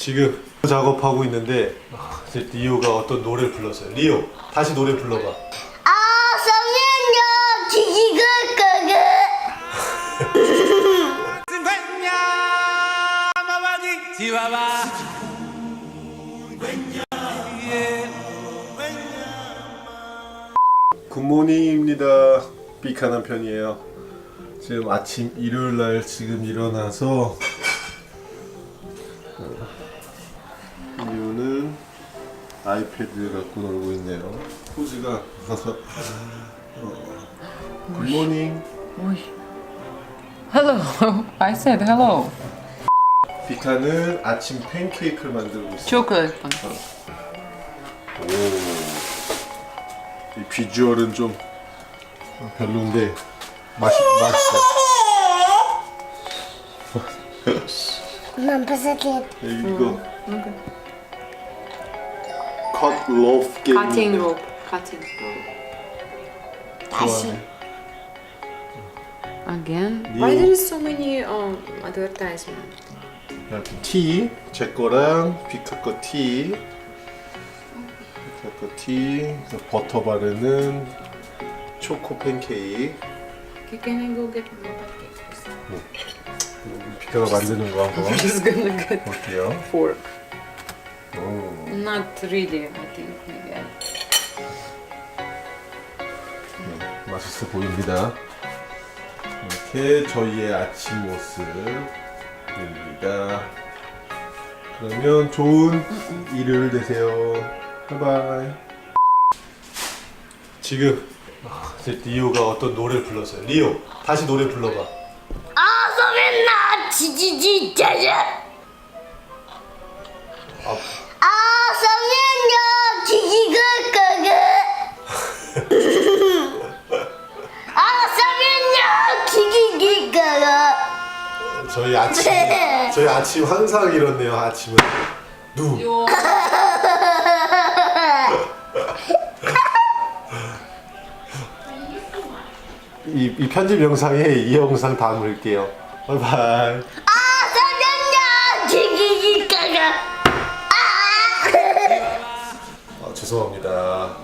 지금 작업하고 있는데 아, 이제 리오가 어떤 노래를 불렀어요. 리오 다시 노래 불러봐. 아, 성현여 기기가 가가. 굿모닝입니다. 삐카 남 편이에요. 지금 아침 일요일 날 지금 일어나서 리오는 아이패드 갖고 놀고 있네요. 포즈가 어, 굿모닝. Hello. I said hello. 비카는 아침 팬케이크를 만들고 있어요. Chocolate one. 오. 이 비주얼은 좀 별론데 맛이 맛있어. 난 버섯이 이거 컷 로프 게임. Cutting rope. Cutting. 다시. Again. Why there is so many um, advertisement? 티, 제 거랑 비카 거 티, 비카 거 티, 그래서 버터 바르는 초코 팬케이크. Can I go get more pancakes? 비카가 만드는 거 한번 Just gonna get 볼게요. four. 오. Not really, I think maybe. I... 맛있어 보입니다. 이렇게 저희의 아침 모습입니다. 그러면 좋은 일요일 되세요. 바이바이. 지금 아, 이제 리오가 어떤 노래를 불렀어요. 리오 다시 노래 불러봐. 아, 성현아 지지지 짜자. 아, 기기가 가가. 아, 기기가 가가. 저희 아침 저희 아침 항상 이렇네요. 아침은 누. 이, 이 편집 영상에 이 영상 담을게요. 바이바이. 죄송합니다.